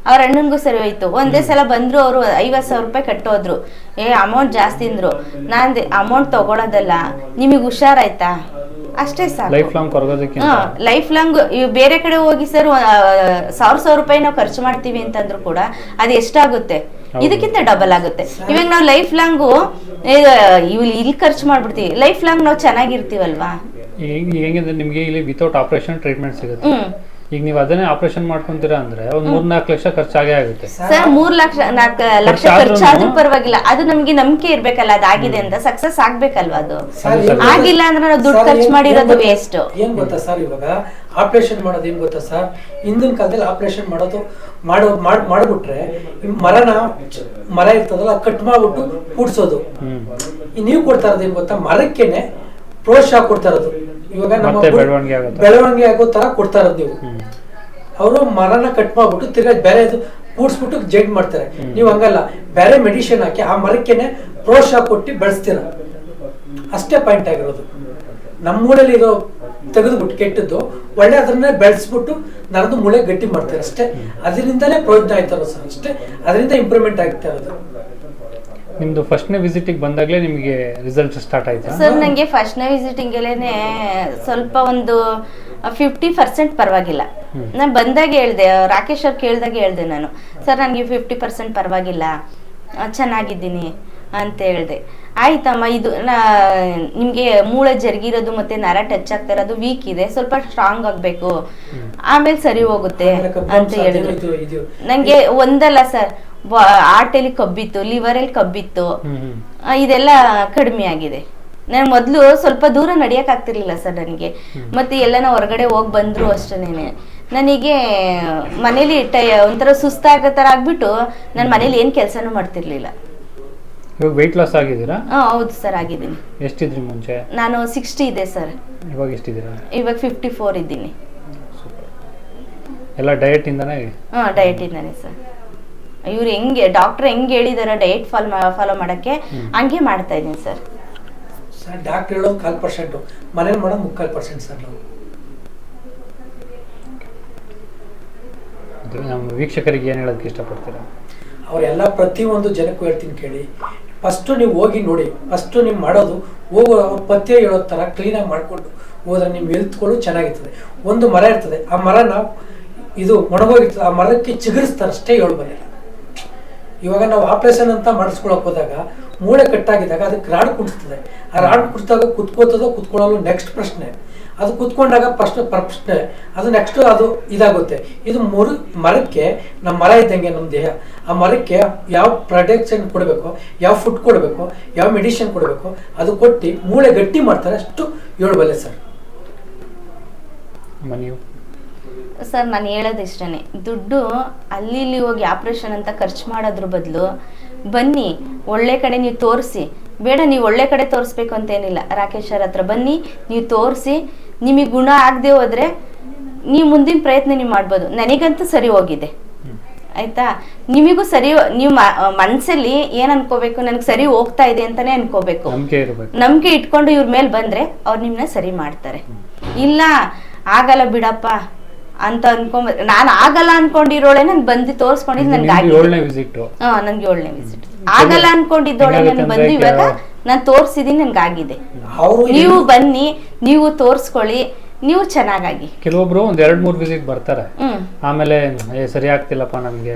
ಅವ್ರ ಅಣ್ಣನ್ಗೂ ಸರಿ ಹೋಯ್ತು. ಒಂದೇ ಸಲ ಬಂದ್ರು ಅವರು ಐವತ್ ಸಾವಿರ ರೂಪಾಯಿ ಕಟ್ಟೋದ್ರು. ಏ ಅಮೌಂಟ್ ಜಾಸ್ತಿ ಅಂದ್ರು. ನಾನ್ ಅಮೌಂಟ್ ತಗೊಳೋದಲ್ಲ. ನಿಮಗೆ ಹುಷಾರಾಯ್ತಾ? ಅಷ್ಟೇ ಸರ್ ಲೈಫ್ ಲಾಂಗ್ ಕೊರಗೋದಕ್ಕಿಂತ. ಲೈಫ್ ಲಾಂಗ್ ಬೇರೆ ಕಡೆ ಹೋಗಿ ಸರ್ ಸಾವಿರ ಸಾವಿರ ರೂಪಾಯಿ ನಾವು ಖರ್ಚು ಮಾಡ್ತೀವಿ ಅಂತಂದ್ರು ಕೂಡ ಅದು ಎಷ್ಟಾಗುತ್ತೆ. ಇದಕ್ಕಿಂತ ಡಬಲ್ ಆಗುತ್ತೆ. ಇವಾಗ ನಾವು ಲೈಫ್ ಲಾಂಗು ಇಲ್ಲಿ ಇಲ್ಲಿ ಖರ್ಚು ಮಾಡ್ಬಿಡ್ತೀವಿ. ಲೈಫ್ ಲಾಂಗ್ ನಾವು ಚೆನ್ನಾಗಿರ್ತೀವಲ್ವಾ? ಇರ್ತೀವಲ್ವಾ ನಿಮ್ಗೆ ಇಲ್ಲಿ ವಿತೌಟ್ ಆಪರೇಷನ್ ಟ್ರೀಟ್ಮೆಂಟ್ ಸಿಗುತ್ತೆ. ಹ್ಮ್. ಈಗ ನೀವು ಅದನ್ನೇ ಆಪರೇಷನ್ ಮಾಡ್ಕೊಂತೀರಾ ಅಂದ್ರೆ ಮೂರ್ ನಾಲ್ಕು ಲಕ್ಷ ಖರ್ಚಾಗೇ ಆಗುತ್ತೆ. ಸರ್ ಮೂರ್ ಲಕ್ಷ ನಾಲ್ಕು ಲಕ್ಷ ಖರ್ಚಾದ್ರೂ- ಪರವಾಗಿಲ್ಲ. ಅದು ನಮ್ಗೆ ನಂಬಿಕೆ ಇರ್ಬೇಕಲ್ಲ ಅದಾಗಿದೆ ಅಂತ. ಸಕ್ಸಸ್ ಆಗ್ಬೇಕಲ್ವಾ ಅದು? ಆಗಿಲ್ಲ ಅಂದ್ರೆ ನಾವು ದುಡ್ಡು ಖರ್ಚು ಮಾಡಿರೋದು ವೇಸ್ಟ್ ಗೊತ್ತಾ- ಏನ್ ಗೊತ್ತಾ ಸರ್ ಇವಾಗ? ಆಪರೇಷನ್ ಮಾಡೋದು ಏನ್ ಗೊತ್ತಾ ಸರ್? ಹಿಂದಿನ ಕಾಲದಲ್ಲಿ ಆಪರೇಷನ್ ಮಾಡೋದು ಮಾಡೋ ಮಾಡ್- ಮಾಡ್ಬಿಟ್ರೆ ಮರನ ಮರ ಇರ್ತದಲ್ಲ ಕಟ್ ಮಾಡ್ಬಿಟ್ಟು ಕೂಡ್ಸೋದು. ನೀವು ಕೊಡ್ತಾ ಇರೋದು ಏನ್ ಗೊತ್ತಾ? ಮರಕ್ಕೇನೆ ಪ್ರೋತ್ಸಾಹ ಕೊಡ್ತಾ ಇರೋದು. ಇವಾಗ ನಮ್ಮ ಮತ್ತೆ ಬೆಳವಣಿಗೆ ಆಗೋ ತರ. ಬೆಳವಣಿಗೆ ಆಗೋ ತರ ಕೊಡ್ತಾ ಇರೋದು ನೀವು. ಅವರು ಮರನ ಕಟ್ ಮಾಡ್ಬಿಟ್ಟು ತಿರ್ಗಾ ಬೇರೆ ಕೂಡ್ಸ್ಬಿಟ್ಟು ಜೆಡ್ ಮಾಡ್ತಾರೆ. ನೀವು ಹಂಗಲ್ಲ ಬೇರೆ ಮೆಡಿಸಿನ್ ಹಾಕಿ ಆ ಮರಕ್ಕೆನೆ ಪ್ರೋತ್ಸಾಹ ಕೊಟ್ಟು ಬೆಳೆಸ್ತೀರ. ಅಷ್ಟೇ ಪಾಯಿಂಟ್ ಆಗಿರೋದು. ನಮ್ಮ ಮೂಳೆಯಲ್ಲಿ ಇರೋ ತೆಗೆದುಬಿಟ್ಟು ಕೆಟ್ಟದ್ದು ಒಳ್ಳೆ ಅದನ್ನೇ ಬೆಳೆಸ್ಬಿಟ್ಟು ನರದು ಮೂಳೆ ಗಟ್ಟಿ ಮಾಡ್ತಾರೆ ಅಷ್ಟೇ. ಅದರಿಂದಲೇ ಪ್ರಯೋಜನ ಆಯ್ತಾರೋ ಸರ್ ಅಷ್ಟೇ. ಅದರಿಂದ ಇಂಪ್ರೂವ್ಮೆಂಟ್ ಆಗ್ತಾ ಇರೋದು. ನಿಮ್ದು ಫಸ್ಟ್ನೇ ವಿಸಿಟಿಗೆ ಬಂದಾಗಲೇ ನಿಮಗೆ ರಿಸಲ್ಟ್ ಸ್ಟಾರ್ಟ್ ಆಯ್ತಾ? ಸರ್ ನನಗೆ ಫಸ್ಟ್ನೇ ವಿಸಿಟಿಂಗಲ್ಲೇ ಸ್ವಲ್ಪ ಒಂದು ಫಿಫ್ಟಿ ಪರ್ಸೆಂಟ್ ಪರವಾಗಿಲ್ಲ. ನಾನು ಬಂದಾಗ ಹೇಳ್ದೆ ರಾಕೇಶ್ ಅವ್ರು ಕೇಳಿದಾಗ ಹೇಳ್ದೆ ನಾನು. ಸರ್ ನನಗೆ ಫಿಫ್ಟಿ ಪರ್ಸೆಂಟ್ ಪರವಾಗಿಲ್ಲ. ಚೆನ್ನಾಗಿದ್ದೀನಿ ಅಂತ ಹೇಳ್ದೆ. ಆಯ್ತಮ್ಮ ಇದು ನಾ ನಿಮಗೆ ಮೂಳೆ ಜರುಗಿರೋದು ಮತ್ತೆ ನರ ಟಚ್ ಆಗ್ತಾ ಇರೋದು ವೀಕ್ ಇದೆ. ಸ್ವಲ್ಪ ಸ್ಟ್ರಾಂಗ್ ಆಗಬೇಕು. ಆಮೇಲೆ ಸರಿ ಹೋಗುತ್ತೆ ಅಂತ ಹೇಳಿದ್ರು. ನನಗೆ ಒಂದಲ್ಲ ಸರ್ ಆರ್ಟಲ್ಲಿ ಕಬ್ಬಿತ್ತು ಲಿವರಲ್ಲಿ ಕಬ್ಬಿತ್ತು. ಇದೆಲ್ಲ ಕಡಿಮೆ ಆಗಿದೆ. ನಾನು ಮೊದಲು ಸ್ವಲ್ಪ ದೂರ ನಡಿಯಕ್ ಆಗ್ತಿರ್ಲಿಲ್ಲ ಸರ್ ನನಗೆ. ಮತ್ತೆ ಎಲ್ಲನ ಹೊರಗಡೆ ಹೋಗಿ ಬಂದ್ರು ಅಷ್ಟೇನೆ ನನಗೆ ಮನೇಲಿ ಟೈ ಒಂಥರ ಸುಸ್ತಾಗೋ ಥರ ಆಗ್ಬಿಟ್ಟು ನಾನು ಮನೇಲಿ ಏನು ಕೆಲಸನೂ ಮಾಡ್ತಿರ್ಲಿಲ್ಲ. ಇವಾಗ ವೆಯ್ಟ್ ಲಾಸ್ ಆಗಿದ್ದೀರಾ? ಹಾಂ ಹೌದು ಸರ್ ಆಗಿದ್ದೀನಿ. ಎಷ್ಟಿದ್ರಿ ಮುಂಚೆ? ನಾನು ಸಿಕ್ಸ್ಟಿ ಇದೆ ಸರ್. ಇವಾಗ ಎಷ್ಟಿದ್ದೀರಾ? ಇವಾಗ ಫಿಫ್ಟಿ ಫೋರ್ ಇದ್ದೀನಿ ಎಲ್ಲ ಡಯಟ್ ಇಂದಾನೆ? ಹಾಂ ಇಂದನೇ ಸರ್. ಇವ್ರು ಹೆಂಗೆ ಡಾಕ್ಟರ್ ಹೆಂಗೆ ಹೇಳಿದಾರೆ ಡಯಟ್ ಫಾಲೋ ಫಾಲೋ ಮಾಡೋಕ್ಕೆ ಹಂಗೆ ಮಾಡ್ತಾ ಇದ್ದೀನಿ ಸರ್. ಸರ್ ಡಾಕ್ಟರ್ ಹೇಳೋ ಕಾಲ್ ಪರ್ಸೆಂಟು ಮನೇಲಿ ಮಾಡೋ ಮುಕ್ಕಾಲು ಪರ್ಸೆಂಟ್ ಸರ್ ನಾವು. ನಮ್ಮ ವೀಕ್ಷಕರಿಗೆ ಏನು ಹೇಳೋದಕ್ಕೆ ಇಷ್ಟಪಡ್ತೀರಾ? ಅವರೆಲ್ಲ ಪ್ರತಿಯೊಂದು ಜನಕ್ಕೂ ಹೇಳ್ತೀನಿ ಕೇಳಿ. ಫಸ್ಟು ನೀವು ಹೋಗಿ ನೋಡಿ. ಫಸ್ಟು ನೀವು ಮಾಡೋದು ಹೋಗೋ ಅವ್ರ ಪಥ್ಯ ಹೇಳೋ ಥರ ಕ್ಲೀನಾಗಿ ಮಾಡಿಕೊಂಡು ಹೋದ್ರೆ ನಿಮ್ಮ ಹೆಲ್ತ್ಗಳು ಚೆನ್ನಾಗಿರ್ತದೆ. ಒಂದು ಮರ ಇರ್ತದೆ ಆ ಮರನ ಇದು ಒಣಗೋಗಿರ್ತದೆ ಆ ಮರಕ್ಕೆ ಚಿಗುರಿಸ್ತಾರೆ ಅಷ್ಟೇ ಹೇಳು ಬರಲಿಲ್ಲ ಇವಾಗ ನಾವು ಆಪರೇಷನ್ ಅಂತ ಮಾಡಿಸ್ಕೊಳಕ್ ಹೋದಾಗ ಮೂಳೆ ಕಟ್ಟಾಗಿದ್ದಾಗ ಅದಕ್ಕೆ ರಾಡ್ ಕುಡಿಸ್ತದೆ ಆ ರಾಡ್ ಕುಡಿಸಿದಾಗ ಕುತ್ಕೋತದೋ ಕುತ್ಕೊಳ್ಳಲು ನೆಕ್ಸ್ಟ್ ಪ್ರಶ್ನೆ. ಅದು ಕುತ್ಕೊಂಡಾಗ ಫಸ್ಟ್ ಪ್ರಶ್ನೆ ಅದು ನೆಕ್ಸ್ಟ್ ಅದು ಇದಾಗುತ್ತೆ. ಇದು ಮುರು ಮರಕ್ಕೆ ನಮ್ಮ ಮರ ಇದ್ದಂಗೆ ನಮ್ಮ ದೇಹ. ಆ ಮರಕ್ಕೆ ಯಾವ ಪ್ರೊಟೆಕ್ಷನ್ ಕೊಡಬೇಕು ಯಾವ ಫುಡ್ ಕೊಡಬೇಕು ಯಾವ ಮೆಡಿಸಿನ್ ಕೊಡಬೇಕು ಅದು ಕೊಟ್ಟು ಮೂಳೆ ಗಟ್ಟಿ ಮಾಡ್ತಾರೆ ಅಷ್ಟು ಏಳುಬಲ್ಲೆ ಸರ್. ಅಮ್ಮ ನೀವು ಸರ್ ನಾನು ಹೇಳೋದು ಇಷ್ಟನೇ. ದುಡ್ಡು ಅಲ್ಲಿ ಇಲ್ಲಿ ಹೋಗಿ ಆಪ್ರೇಷನ್ ಅಂತ ಖರ್ಚು ಮಾಡೋದ್ರ ಬದಲು ಬನ್ನಿ ಒಳ್ಳೆ ಕಡೆ ನೀವು ತೋರಿಸಿ. ಬೇಡ ನೀವು ಒಳ್ಳೆ ಕಡೆ ತೋರಿಸ್ಬೇಕು ಅಂತೇನಿಲ್ಲ. ರಾಕೇಶ್ ಅವ್ರ ಹತ್ರ ಬನ್ನಿ ನೀವು ತೋರಿಸಿ ನಿಮಗೆ ಗುಣ ಆಗದೆ ಹೋದರೆ ನೀವು ಮುಂದಿನ ಪ್ರಯತ್ನ ನೀವು ಮಾಡ್ಬೋದು. ನನಗಂತೂ ಸರಿ ಹೋಗಿದೆ. ಆಯ್ತಾ? ನಿಮಗೂ ಸರಿ ನೀವು ಮನಸ್ಸಲ್ಲಿ ಏನು ಅನ್ಕೋಬೇಕು? ನನಗೆ ಸರಿ ಹೋಗ್ತಾ ಇದೆ ಅಂತಾನೆ ಅನ್ಕೋಬೇಕು. ನಂಬಿಕೆ ಇಟ್ಕೊಂಡು ಇವ್ರ ಮೇಲೆ ಬಂದ್ರೆ ಅವ್ರು ನಿಮ್ಮನ್ನ ಸರಿ ಮಾಡ್ತಾರೆ. ಇಲ್ಲ ಆಗಲ್ಲ ಬಿಡಪ್ಪ. ಅಂತ ಅನ್ಕೊಂಬ ನಾನು ಆಗಲ್ಲ ಅನ್ಕೊಂಡಿರೋಳೆ ನಾನು ಬಂದು ತೋರಿಸ್ಕೊಂಡಿದ್ದು ನನ್ಗೆ ಏಳನೇ ವಿಸಿಟ್ ಹಾ ನನ್ಗೆ ಏಳನೇ ವಿಸಿಟ್ ಆಗಲ್ಲ ಅನ್ಕೊಂಡಿದ್ದೋಳೆ ನಾನು ಬಂದು ಇವಾಗ ನಾನು ತೋರಿಸಿದೀನಿ ನನ್ಗೆ ಆಗಿದೆ. ನೀವು ಬನ್ನಿ ನೀವು ತೋರಿಸ್ಕೊಳ್ಳಿ ನೀವು ಚೆನ್ನಾಗಾಗಿ. ಕೆಲವೊಬ್ರು ಒಂದ್ ಎರಡ್ ಮೂರ್ ವಿಸಿಟ್ ಬರ್ತಾರೆ. ಆಮೇಲೆ ಸರಿ ಆಗ್ತಿಲ್ಲಪ್ಪ ನಮ್ಗೆ.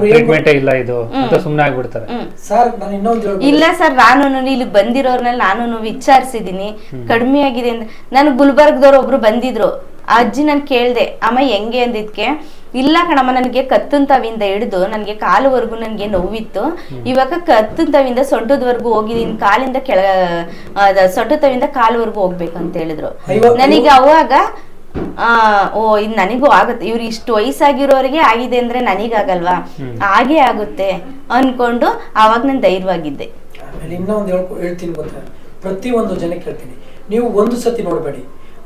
ಟ್ರೀಟ್ಮೆಂಟ್ ಇಲ್ಲ ಇದು ಅಂತ ಸುಮ್ನೆ ಆಗ್ಬಿಡ್ತಾರೆ. ಸರ್ ನಾನು ಇನ್ನೊಂದು ಹೇಳ್ಬೋದು. ಇಲ್ಲ ಸರ್ ನಾನು ಇಲ್ಲಿ ಬಂದಿರೋರ್ನಲ್ಲಿ ನಾನು ವಿಚಾರಿಸಿದೀನಿ. ಕಡಿಮೆ ಆಗಿದೆ ಅಂತ ನಾನು ಗುಲ್ಬರ್ಗದವ್ರು ಒಬ್ರು ಬಂದಿದ್ರು. ಆ ಅಜ್ಜಿ ನಾನು ಕೇಳ್ದೆ ಅಮ್ಮ ಹೆಂಗೆ? ಅಂದಿದ್ಕೆ ಇಲ್ಲ ಕಣಮ್ಮ ನನಗೆ ಕತ್ತನ್ ತವಿಂದ ಹಿಡಿದು ನನಗೆ ಕಾಲುವರೆಗೂ ನನಗೆ ನೋವಿತ್ತು. ಇವಾಗ ಕತ್ತನ್ ತವಿಂದ ಸೊಂಟದವರೆಗೂ ಹೋಗಿದ್ದೀನಿ ಕಾಲಿಂದ ಕೆಳ ಸೊಂಟ ತವಿಂದ ಕಾಲುವರೆಗೂ ಹೋಗ್ಬೇಕು ಅಂತ ಹೇಳಿದ್ರು ನನಗೆ ಅವಾಗ ಆ ಓ ಇದು ನನಗೂ ಆಗುತ್ತೆ. ಇವ್ರು ಇಷ್ಟು ವಯಸ್ಸಾಗಿರೋರಿಗೆ ಆಗಿದೆ ಅಂದ್ರೆ ನನಗಾಗಲ್ವಾ? ಹಾಗೆ ಆಗುತ್ತೆ ಅನ್ಕೊಂಡು ಅವಾಗ ನಾನು ಧೈರ್ಯವಾಗಿದ್ದೆ. ಇನ್ನೊಂದು ಹೇಳ್ತೀನಿ ಗೊತ್ತಾ ಒಂದು ಜನಕ್ಕೆ ಹೇಳ್ತೀನಿ ನೀವು ಒಂದು ಸತಿ ನೋಡಬೇಡಿ.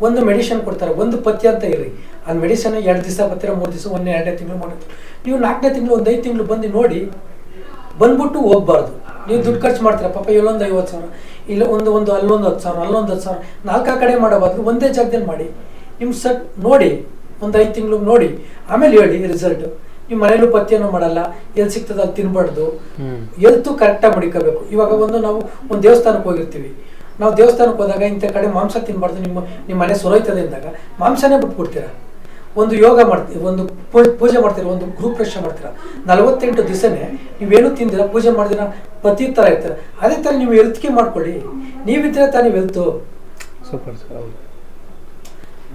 ಒಂದು ಮೆಡಿಸಿನ್ ಕೊಡ್ತಾರೆ ಒಂದು ಪಥ್ಯ ಅಂತ ಇರ್ರಿ ಆ ಮೆಡಿಸನ್ ಎರಡು ದಿವಸ ಬರ್ತೀರ ಮೂರು ದಿವಸ ಒಂದೇ ಎರಡನೇ ತಿಂಗಳು ಮೂರು ನೀವು ನಾಲ್ಕನೇ ತಿಂಗಳು ಒಂದು ಐದು ತಿಂಗಳು ಬಂದು ನೋಡಿ ಬಂದ್ಬಿಟ್ಟು ಹೋಗ್ಬಾರ್ದು. ನೀವು ದುಡ್ಡು ಖರ್ಚು ಮಾಡ್ತೀರ ಪಾಪ ಇಲ್ಲೊಂದು ಐವತ್ತು ಸಾವಿರ ಇಲ್ಲ ಒಂದು ಒಂದು ಅಲ್ಲೊಂದು ಹತ್ತು ಸಾವಿರ ಅಲ್ಲೊಂದು ಹತ್ತು ಸಾವಿರ ನಾಲ್ಕು ಕಡೆ ಮಾಡೋ ಬದಲು ಒಂದೇ ಜಾಗದಲ್ಲಿ ಮಾಡಿ. ನಿಮ್ಮ ಸಟ್ ನೋಡಿ ಒಂದು ಐದು ತಿಂಗಳು ನೋಡಿ ಆಮೇಲೆ ಹೇಳಿ ರಿಸಲ್ಟ್ ನಿಮ್ಮ ಮನೇಲೂ ಪಥ್ಯನೂ ಮಾಡಲ್ಲ ಎಲ್ಲಿ ಸಿಗ್ತದೆ ಅಲ್ಲಿ ತಿನ್ಬಾರ್ದು. ಎಲ್ತು ಕರೆಕ್ಟಾಗಿ ಮಡಿಕೋಬೇಕು. ಇವಾಗ ಒಂದು ನಾವು ಒಂದು ದೇವಸ್ಥಾನಕ್ಕೆ ಹೋಗಿರ್ತೀವಿ. ನಾವು ದೇವಸ್ಥಾನಕ್ಕೆ ಹೋದಾಗ ಇಂಥ ಕಡೆ ಮಾಂಸ ತಿನ್ನಬಾರ್ದು ನಿಮ್ಮ ನಿಮ್ಮ ಮನೆ ಸುರೈತದೆ ಅಂದಾಗ ಮಾಂಸನೇ ಬಿಟ್ಬಿಡ್ತೀರಾ. ಒಂದು ಯೋಗ ಮಾಡ್ತೀವಿ ಒಂದು ಪೂಜೆ ಮಾಡ್ತೀರಾ, ಒಂದು ಗ್ರೂಪ್ ಪ್ರವೇಶ ಮಾಡ್ತೀರಾ. ನಲವತ್ತೆಂಟು ದಿವಸನೇ ನೀವೇನು ತಿಂದಿರ ಪೂಜೆ ಮಾಡಿದಿರ ಪ್ರತಿ ಥರ ಇರ್ತಾರೆ ಅದೇ ಥರ ನೀವು ಹೆಲ್ತ್ಗೆ ಮಾಡ್ಕೊಳ್ಳಿ. ನೀವಿದ್ರೆ ತಾನೇ ಎಲ್ತು ಸೂಪರ್ ಸರ್ ಹೌದು.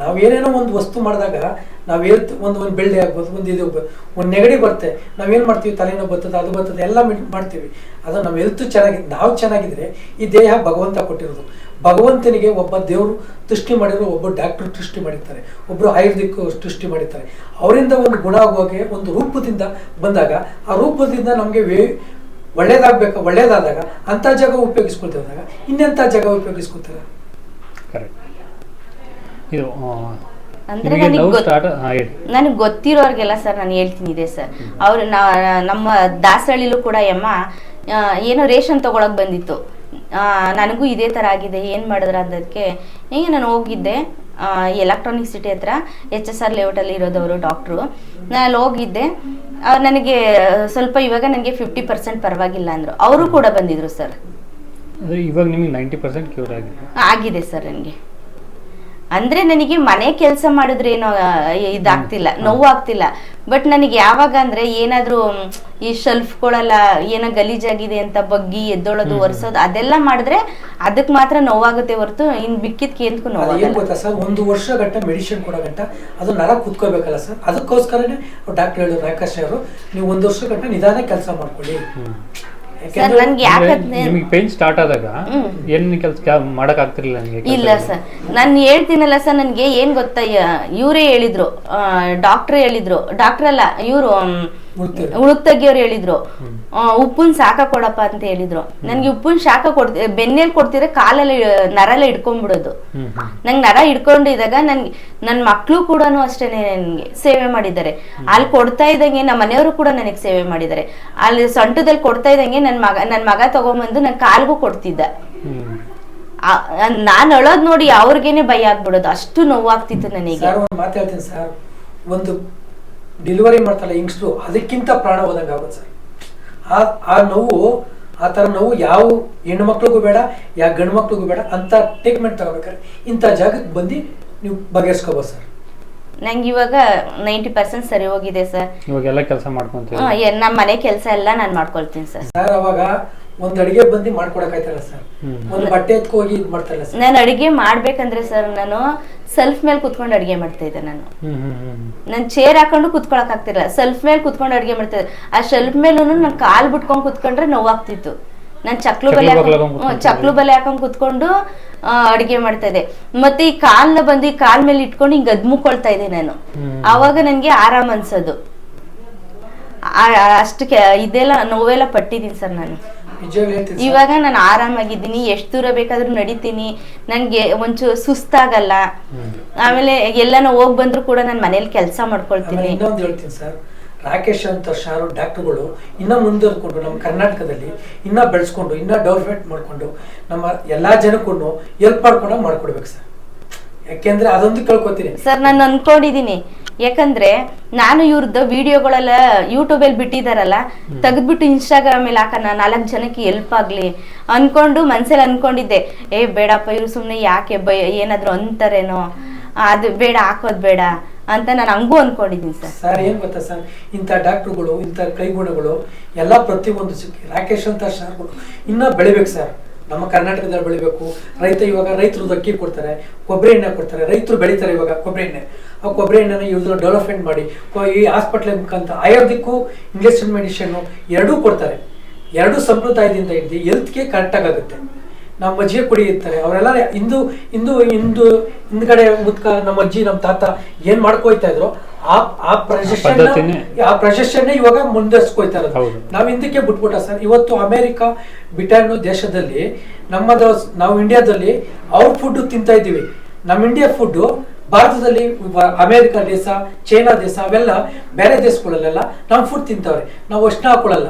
ನಾವು ಏನೇನೋ ಒಂದು ವಸ್ತು ಮಾಡಿದಾಗ ನಾವು ಹೆಲ್ತ್ ಒಂದು ಒಂದು ಬೆಳ್ಳಿ ಆಗ್ಬೋದು, ಒಂದು ಇದು ಒಂದು ನೆಗಡಿ ಬರುತ್ತೆ ನಾವೇನು ಮಾಡ್ತೀವಿ, ತಲೆನೋವು ಬರ್ತದೆ, ಅದು ಬರ್ತದೆ, ಎಲ್ಲ ಮಾಡ್ತೀವಿ. ಅದು ನಮ್ಮ ಹೆಲ್ತ್ ಚೆನ್ನಾಗಿ, ನಾವು ಚೆನ್ನಾಗಿದ್ರೆ ಈ ದೇಹ ಭಗವಂತ ಕೊಟ್ಟಿರೋದು. ಭಗವಂತನಿಗೆ ಒಬ್ಬ ದೇವರು ಸೃಷ್ಟಿ ಮಾಡಿದ್ರು ಒಬ್ಬ ಡಾಕ್ಟರ್ ಸೃಷ್ಟಿ ಮಾಡಿರ್ತಾರೆ ಒಬ್ಬರು ಆಯುರ್ವೇದಿಕ್ ಸೃಷ್ಟಿ ಮಾಡಿರ್ತಾರೆ. ಅವರಿಂದ ಒಂದು ಗುಣ ಆಗುವಾಗೆ ಒಂದು ರೂಪದಿಂದ ಬಂದಾಗ, ಆ ರೂಪದಿಂದ ನಮಗೆ ವೇ, ಒಳ್ಳೇದಾಗಬೇಕು, ಒಳ್ಳೇದಾದಾಗ ಅಂಥ ಜಾಗ ಉಪಯೋಗಿಸ್ಕೊಳ್ತಿರೋದಾಗ ಇನ್ನೆಂಥ ಜಾಗ ಉಪಯೋಗಿಸ್ಕೊತಾರೆ ಕರೆಕ್ಟ್ ಇದು ಅಂದ್ರೆ ನನಗೆ ಗೊತ್ತಿರೋರ್ಗೆಲ್ಲ ಸರ್ ನಾನು ಹೇಳ್ತೀನಿ ಇದೆ ಸರ್. ಅವ್ರು ನಮ್ಮ ದಾಸಹಳ್ಳಿಲೂ ಕೂಡ ಯಮ್ಮ ಏನೋ ರೇಷನ್ ತಗೊಳಕ್ ಬಂದಿತ್ತು. ಆ, ನನಗೂ ಇದೇ ಥರ ಆಗಿದೆ ಏನು ಮಾಡಿದ್ರ ಅದಕ್ಕೆ ಹೀಗೆ ನಾನು ಹೋಗಿದ್ದೆ ಎಲೆಕ್ಟ್ರಾನಿಕ್ ಸಿಟಿ ಹತ್ರ ಎಚ್ ಎಸ್ ಆರ್ ಲೇಔಟಲ್ಲಿ ಇರೋದವರು ಡಾಕ್ಟ್ರು ನಾನು ಅಲ್ಲಿ ಹೋಗಿದ್ದೆ ನನಗೆ ಸ್ವಲ್ಪ ಇವಾಗ ನನಗೆ ಫಿಫ್ಟಿ ಪರ್ಸೆಂಟ್ ಪರವಾಗಿಲ್ಲ ಅಂದರು. ಅವರು ಕೂಡ ಬಂದಿದ್ರು ಸರ್. ಇವಾಗ ನಿಮಗೆ ನೈಂಟಿ ಪರ್ಸೆಂಟ್ ಕ್ಯೂರ್ ಆಗಿದೆ. ಆಗಿದೆ ಸರ್ ನನಗೆ. ಅಂದ್ರೆ ನನಗೆ ಮನೆ ಕೆಲಸ ಮಾಡಿದ್ರೆ ಏನೋ ಇದಾಗ್ತಿಲ್ಲ ನೋವಾಗ್ತಿಲ್ಲ. ಬಟ್ ನನಗೆ ಯಾವಾಗ ಅಂದ್ರೆ ಏನಾದ್ರೂ ಈ ಶೆಲ್ಫ್ಗಳೆಲ್ಲ ಏನೋ ಗಲೀಜಾಗಿದೆ ಅಂತ ಬಗ್ಗಿ ಎದ್ದೊಳೋದು ಒರೆಸೋದು ಅದೆಲ್ಲ ಮಾಡಿದ್ರೆ ಅದಕ್ಕೆ ಮಾತ್ರ ನೋವಾಗುತ್ತೆ ಹೊರತು ಇನ್ ಬಿಕ್ಕಿದ್ಕೆ ಎಂದಕ್ಕೂ ಏನು ಏನ್ ಗೊತ್ತಾ ಸರ್? ಒಂದು ವರ್ಷ ಗಂಟ ಮೆಡಿಸಿನ್ ಕೊಡೋ ಗಂಟ ಅದು ನರ ಕುತ್ಕೋಬೇಕಲ್ಲ ಸರ್? ಅದಕ್ಕೋಸ್ಕರನೇ ಡಾಕ್ಟರ್ ಹೇಳಿದ್ರು ರಾಕೇಶ್ ಅವರು ನೀವು ಒಂದು ವರ್ಷ ಗಂಟ ನಿಧಾನ ಕೆಲಸ ಮಾಡ್ಕೊಳ್ಳಿ. ಸರ್ ನನ್ಗೆ ಯಾಕಂದ್ರೆ ನಿಮಗೆ ಪೇನ್ ಸ್ಟಾರ್ಟ್ ಆದಾಗ ಏನ್ ಕೆಲಸ ಮಾಡಕ್ ಆಗ್ತಿರ್ಲಿಲ್ಲ ನಿಮಗೆ ಇಲ್ಲ ಸರ್. ನಾನು ಹೇಳ್ತೀನಲ್ಲ ಸರ್ ನನಗೆ ಏನ್ ಗೊತ್ತಾ ಇವರೇ ಹೇಳಿದ್ರು ಡಾಕ್ಟ್ರೇ ಹೇಳಿದ್ರು. ಡಾಕ್ಟರ್ ಅಲ್ಲ ಇವರು. ಉಳುಕ್ ತೆಗಿಯೋರು ಹೇಳಿದ್ರು. ಉಪ್ಪುನ್ ಶಾಖ ಕೊಡಪ್ಪ ಅಂತ ಹೇಳಿದ್ರು. ನನ್ಗೆ ಉಪ್ಪುನ್ ಶಾಖ ಕೊಡ್ತಿ ಬೆನ್ನೇಲ್ ಕೊಡ್ತಿದ್ರೆ ಕಾಲಲ್ಲಿ ನರಲ್ಲ ಇಡ್ಕೊಂಡ್ಬಿಡೋದು ನಂಗೆ ನರ ಇಡ್ಕೊಂಡಿದಾಗ ನನ್ಗೆ ನನ್ನ ಮಕ್ಕಳು ಕೂಡ ಅಷ್ಟೇನೆ ನನಗೆ ಸೇವೆ ಮಾಡಿದ್ದಾರೆ. ಅಲ್ಲಿ ಕೊಡ್ತಾ ಇದ್ದಂಗೆ ನಮ್ಮ ಮನೆಯವರು ಕೂಡ ನನಗೆ ಸೇವೆ ಮಾಡಿದ್ದಾರೆ. ಅಲ್ಲಿ ಸೊಂಟದಲ್ಲಿ ಕೊಡ್ತಾ ಇದ್ದಂಗೆ ನನ್ನ ಮಗ ನನ್ನ ಮಗ ತಗೊಂಬಂದು ನನ್ ಕಾಲ್ಗೂ ಕೊಡ್ತಿದ್ದ. ನಾನು ಅಳೋದ್ ನೋಡಿ ಅವ್ರಿಗೇನೆ ಭಯ ಆಗ್ಬಿಡೋದು. ಅಷ್ಟು ನೋವಾಗ್ತಿತ್ತು ನನಗೆ. ಒಂದು ಡೆಲಿವರಿ ಮಾಡ್ತಾರಲ್ಲ ಯಂಗ್ಸ್ಟ್ರು ಅದಕ್ಕಿಂತ ಪ್ರಾಣ ಹೋದಂಗೆ ಆಗುತ್ತೆ ಸರ್. ಆ ಆ ನೋವು ಆ ಥರ ನೋವು ಯಾವ ಹೆಣ್ಣು ಮಕ್ಳಿಗೂ ಬೇಡ ಯಾವ ಗಂಡು ಮಕ್ಳಿಗೂ ಬೇಡ ಅಂತ ಟ್ರೀಟ್ಮೆಂಟ್ ತಗೋಬೇಕಾದ್ರೆ ಇಂಥ ಜಾಗಕ್ಕೆ ಬಂದು ನೀವು ಬಗೆಹರಿಸ್ಕೋಬೋದು ಸರ್. ನಂಗೆ ಇವಾಗ ನೈಂಟಿ ಪರ್ಸೆಂಟ್ ಸರಿ ಹೋಗಿದೆ ಸರ್. ಇವಾಗೆಲ್ಲ ಕೆಲಸ ಮಾಡ್ಕೊಂತೀವಿ ನಮ್ಮ ಮನೆ ಕೆಲಸ ಎಲ್ಲ ನಾನು ಮಾಡ್ಕೊಳ್ತೀನಿ ಸರ್. ಸರ್ ಅವಾಗ ಒಂದು ಅಡಿಗೆ ಬಂದು ಮಾಡ್ಕೊಡಕ್ಕಾಯ್ತಲ್ಲ ಸರ್. ಒಂದು ಬಟ್ಟೆ ಎತ್ಕೋಗಿ ಹೋಗಿ ಇದು ಮಾಡ್ತಾರಲ್ಲ ಸರ್. ನಾನು ಅಡಿಗೆ ಮಾಡ್ಬೇಕಂದ್ರೆ ಸರ್ ನಾನು ಸೆಲ್ಫ್ ಮೇಲೆ ಕುತ್ಕೊಂಡು ಅಡುಗೆ ಮಾಡ್ತಾ ಇದ್ದೆ ನಾನು. ನಾನು ಚೇರ್ ಹಾಕೊಂಡು ಕುತ್ಕೊಳಕ್ ಆಗ್ತಿರಲ್ಲ ಸೆಲ್ಫ್ ಮೇಲೆ ಕುತ್ಕೊಂಡು ಅಡುಗೆ ಮಾಡ್ತಾ ಇದ್ದೆ. ಆ ಸೆಲ್ಫ್ ಮೇಲೂ ನಾನು ಕಾಲ್ ಬಿಟ್ಕೊಂಡು ಕುತ್ಕೊಂಡ್ರೆ ನೋವಾಗ್ತಿತ್ತು. ನಾನು ಚಕ್ಲು ಬಲೆ ಚಕ್ಲು ಬಲೆ ಹಾಕೊಂಡು ಹಾಕೊಂಡ್ ಹ್ಮ್, ಚಕ್ಲು ಬಲೆ ಹಾಕೊಂಡು ಕುತ್ಕೊಂಡು ಅಡುಗೆ ಮಾಡ್ತಾ ಇದ್ದೆ. ಮತ್ತೆ ಈ ಕಾಲ್ನ ಬಂದು ಈ ಕಾಲ್ ಮೇಲೆ ಇಟ್ಕೊಂಡು ಹಿಂಗೆ ಅದ್ಮುಕೊಳ್ತಾ ಇದ್ದೆ ನಾನು. ಆವಾಗ ನನಗೆ ಆರಾಮ್ ಅನ್ಸೋದು. ಅಷ್ಟು ಇದೆಲ್ಲ ನೋವೆಲ್ಲ ಪಟ್ಟಿದ್ದೀನಿ ಸರ್ ನಾನು. ಇವಾಗ ನಾನು ಆರಾಮಾಗಿದ್ದೀನಿ ಎಷ್ಟು ದೂರ ಬೇಕಾದ್ರೂ ನಡಿತೀನಿ ನನಗೆ ಒಂಚೂರು ಸುಸ್ತಾಗಲ್ಲ. ಆಮೇಲೆ ಎಲ್ಲಾನು ಹೋಗ್ ಬಂದ್ರು ಕೂಡ ನಾನು ಮನೇಲಿ ಕೆಲಸ ಮಾಡ್ಕೊಳ್ತೀನಿ. ಇನ್ನೊಂದು ಹೇಳ್ತೀನಿ ಸರ್. ರಾಕೇಶ್ ಅಂತ ಶಾರು ಡಾಕ್ಟರ್ಗಳು ಇನ್ನೂ ಮುಂದುವರ್ಕೊಂಡು ನಮ್ಮ ಕರ್ನಾಟಕದಲ್ಲಿ ಇನ್ನೂ ಬೆಳೆಸ್ಕೊಂಡು ಇನ್ನೂ ಡೆವಲಪ್ಮೆಂಟ್ ಮಾಡಿಕೊಂಡು ನಮ್ಮ ಎಲ್ಲ ಜನಕ್ಕೂ ಹೆಲ್ಪ್ ಮಾಡ್ಕೊಂಡು ಮಾಡ್ಕೊಡ್ಬೇಕು ಸರ್. ಯಾಕೆಂದ್ರೆ ಅದೊಂದು ಕೇಳ್ಕೊತೀನಿ. ಸರ್ ನಾನು ಅನ್ಕೊಂಡಿದೀನಿ. ಯಾಕಂದ್ರೆ ನಾನು ಇವ್ರದ್ದು ವಿಡಿಯೋಗಳೆಲ್ಲ ಯೂಟ್ಯೂಬಲ್ಲಿ ಬಿಟ್ಟಿದಾರಲ್ಲ ತೆಗೆದ್ಬಿಟ್ಟು ಇನ್ಸ್ಟಾಗ್ರಾಮಲ್ಲಿ ಹಾಕೋಣ ನಾಲ್ಕು ಜನಕ್ಕೆ ಹೆಲ್ಪ್ ಆಗ್ಲಿ ಅನ್ಕೊಂಡು ಮನ್ಸಲ್ಲಿ ಅನ್ಕೊಂಡಿದ್ದೆ. ಏ ಬೇಡಪ್ಪ ಇವ್ರು ಸುಮ್ಮನೆ ಯಾಕೆ ಬೈ ಏನಾದ್ರು ಅಂತಾರೇನೋ. ಅದು ಬೇಡ ಹಾಕೋದ್ ಬೇಡ ಅಂತ ನಾನು ಹಂಗೂ ಅನ್ಕೊಂಡಿದ್ದೀನಿ ಸರ್. ಸರ್ ಏನ್ ಗೊತ್ತಾ ಸರ್? ಇಂಥ ಡಾಕ್ಟ್ರುಗಳು ಇಂಥ ಕೈಗುಣಗಳು ಎಲ್ಲ ಪ್ರತಿಯೊಂದು ರಾಕೇಶ್ ಅಂತ ಸರ್ ಇನ್ನೂ ಬೆಳಿಬೇಕು ಸರ್. ನಮ್ಮ ಕರ್ನಾಟಕದಲ್ಲಿ ಬೆಳಿಬೇಕು. ರೈತ ಇವಾಗ ರೈತರು ಅಕ್ಕಿ ಕೊಡ್ತಾರೆ. ಕೊಬ್ಬರಿ ಎಣ್ಣೆ ಕೊಡ್ತಾರೆ. ರೈತರು ಬೆಳಿತಾರೆ ಇವಾಗ ಕೊಬ್ಬರಿ ಎಣ್ಣೆ. ಆ ಕೊಬ್ಬರಿ ಎಣ್ಣೆನ ಇವ್ರದ್ದು ಡೆವಲಪ್ಮೆಂಟ್ ಮಾಡಿ ಈ ಹಾಸ್ಪಿಟ್ಲ್ ಮುಖಾಂತರ ಆಯುರ್ವೇದಿಕ್ಕು ಇಂಗ್ಲಿಷ್ ಮೆಡಿಷನ್ನು ಎರಡೂ ಕೊಡ್ತಾರೆ. ಎರಡೂ ಸಂಪ್ರದಾಯದಿಂದ ಹಿಡಿದು ಹೆಲ್ತ್ಗೆ ಕರೆಕ್ಟಾಗಿ ಆಗುತ್ತೆ. ನಮ್ಮ ಅಜ್ಜಿಗೆ ಕುಡಿಯುತ್ತಾರೆ ಅವರೆಲ್ಲ ಇಂದು ಇಂದು ಇಂದು ಹಿಂದ್ಗಡೆ ಮುದ್ಕ ನಮ್ಮ ಅಜ್ಜಿ ನಮ್ಮ ತಾತ ಏನ್ ಮಾಡ್ಕೊಯ್ತಾ ಇದ್ರು ಆ ಆ ಪದ್ಧತಿನೇ. ಆ ಪ್ರಶಸ್ತಿಯನ್ನೇ ಇವಾಗ ಮುಂದುವರ್ಸ್ಕೊಯ್ತಾ ಇರೋದು ಹೌದು. ನಾವು ಹಿಂದಕ್ಕೆ ಬಿಟ್ಬಿಟ್ಟ ಸರ್ ಇವತ್ತು ಅಮೆರಿಕ ಬ್ರಿಟನ್ ದೇಶದಲ್ಲಿ ನಮ್ಮದ ನಾವು ಇಂಡಿಯಾದಲ್ಲಿ ಅವ್ರ ಫುಡ್ ತಿಂತಾ ಇದ್ದೀವಿ ನಮ್ಮ ಇಂಡಿಯಾ ಫುಡ್ ಭಾರತದಲ್ಲಿ ಅಮೇರಿಕ ದೇಶ ಚೈನಾ ದೇಶ ಅವೆಲ್ಲ ಬೇರೆ ದೇಶಗಳಲ್ಲೆಲ್ಲ ನಮ್ಮ ಫುಡ್ ತಿಂತಾವ್ರೆ ನಾವು ಅಷ್ಟು ಹಾಕೊಳ್ಳಲ್ಲ.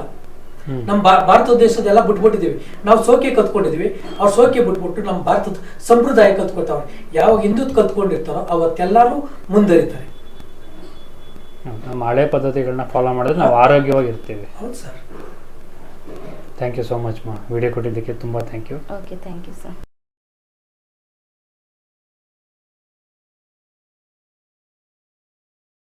ನಮ್ಮ ಭಾ- ಭಾರತ ದೇಶದೆಲ್ಲ ಬಿಟ್ಬಿಟ್ಟಿದ್ದೀವಿ. ನಾವು ಸೋಕೆ ಕತ್ಕೊಂಡಿದೀವಿ ಅವ್ರು ಸೋಕೆ ಬಿಟ್ಬಿಟ್ಟು ನಮ್ಮ ಭಾರತದ ಸಂಪ್ರದಾಯ ಕತ್ಕೊತಾವ್ರೆ ಯಾವಾಗ ಹಿಂದುತ್ ಕತ್ಕೊಂಡಿರ್ತಾರೋ ಅವತ್ತೆಲ್ಲರೂ ಮುಂದರಿತಾರೆ ನಮ್ಮ ಹಳೆ ಪದ್ಧತಿಗಳನ್ನ ಫಾಲೋ ಮಾಡಿದ್ರೆ ನಾವು ಆರೋಗ್ಯವಾಗಿ ಇರ್ತೀವಿ ಹೌದು sir. Thank you so much ಮಾ. ವಿಡಿಯೋ ಕೊಟ್ಟಿದ್ದಕ್ಕೆ ತುಂಬ thank you okay thank you sir